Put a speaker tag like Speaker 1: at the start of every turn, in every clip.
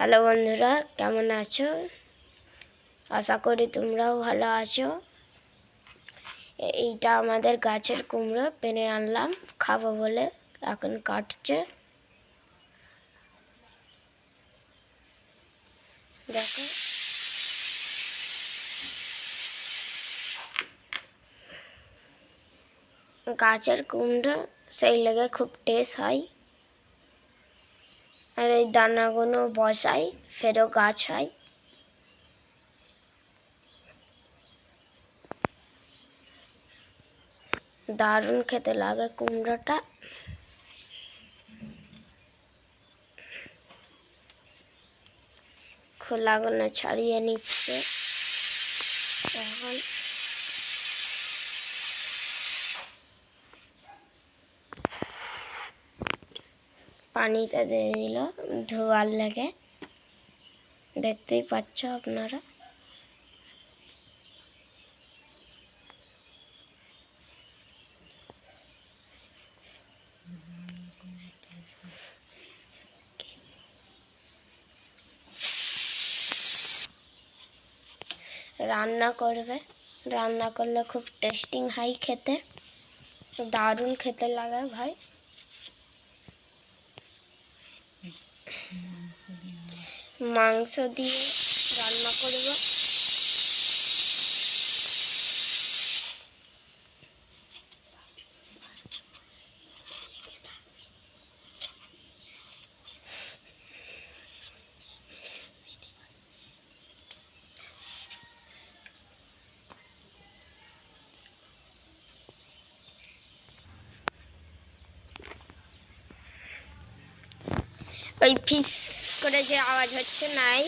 Speaker 1: Hello বন্ধুরা, কেমন আছো? আশা করি তোমরাও ভালো আছো। এইটা আমাদের গাছের কুমড়ো, পেরে আনলাম, খাব বলে এখন কাটছে। দেখো। গাছের কুমড়ো সেই লেগে খুব টেস্ট হয়। আর এই দানাগুলো বসাই ফেরো গাছ হয়। দারুণ খেতে লাগে কুমড়োটা। খোলাগুলো ছাড়িয়ে নিচ্ছে। পানিতে দিয়ে দিল, ধোয়ার লেগে। দেখতেই পাচ্ছ আপনারা। রান্না করবে। রান্না করলে খুব টেস্টিং হয় খেতে। দারুণ খেতে লাগে ভাই। মাংস দিয়ে রান্না করব। ওই ফিস করে যে আওয়াজ হচ্ছে নাই,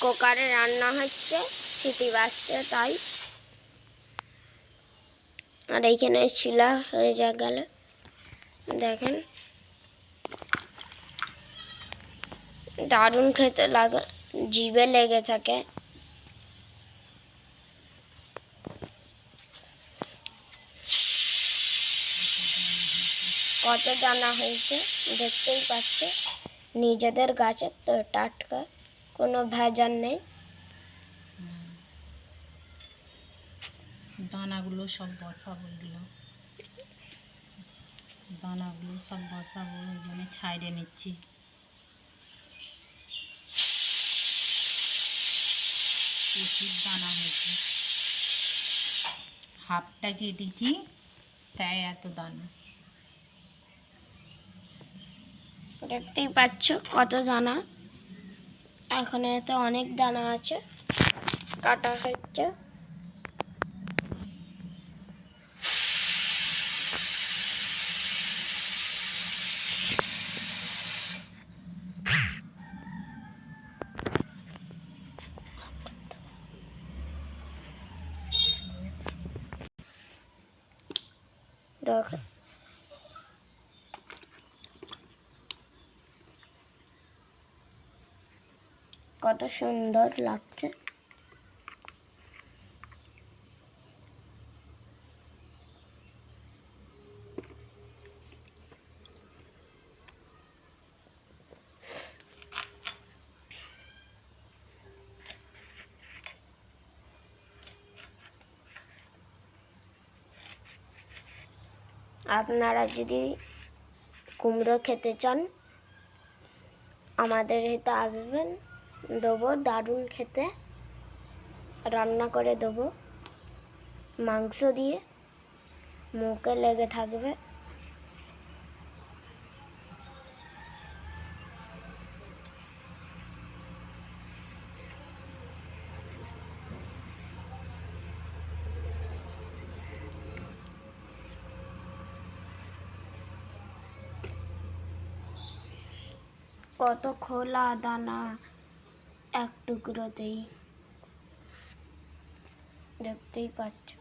Speaker 1: কুকারে রান্না হচ্ছে সিটি বাজছে তাই। আর এইখানে শিলা হয়ে যা গেল। দেখেন। দারুণ খেতে লাগে, জিভে লেগে থাকে। কত দানা হয়েছে, দেখতেই পাচ্ছে নিজেদের গাছের তো টাটকা, কোনো ভেজাল নেই।
Speaker 2: দানাগুলো সব বসাবো এগুলো দানাগুলো সব বসাবো ওই জন্য ছাইড়ে নিচ্ছি। প্রচুর দানা হয়েছে। হাফটা কেটেছি তাই এত দানা।
Speaker 1: দেখতেই পাচ্ছ কত দানা। এখন এতে অনেক দানা আছে কাটা হচ্ছে। দেখো। কত সুন্দর লাগছে। আপনারা যদি কুমড়ো খেতে চান আমাদের এতে আসবেন। দেবো দারুণ খেতে। রান্না করে দেবো। মাংস দিয়ে মুখে লেগে থাকবে। কত খোলা দানা। এক টুকরোতেই দেখতেই পাচ্ছ।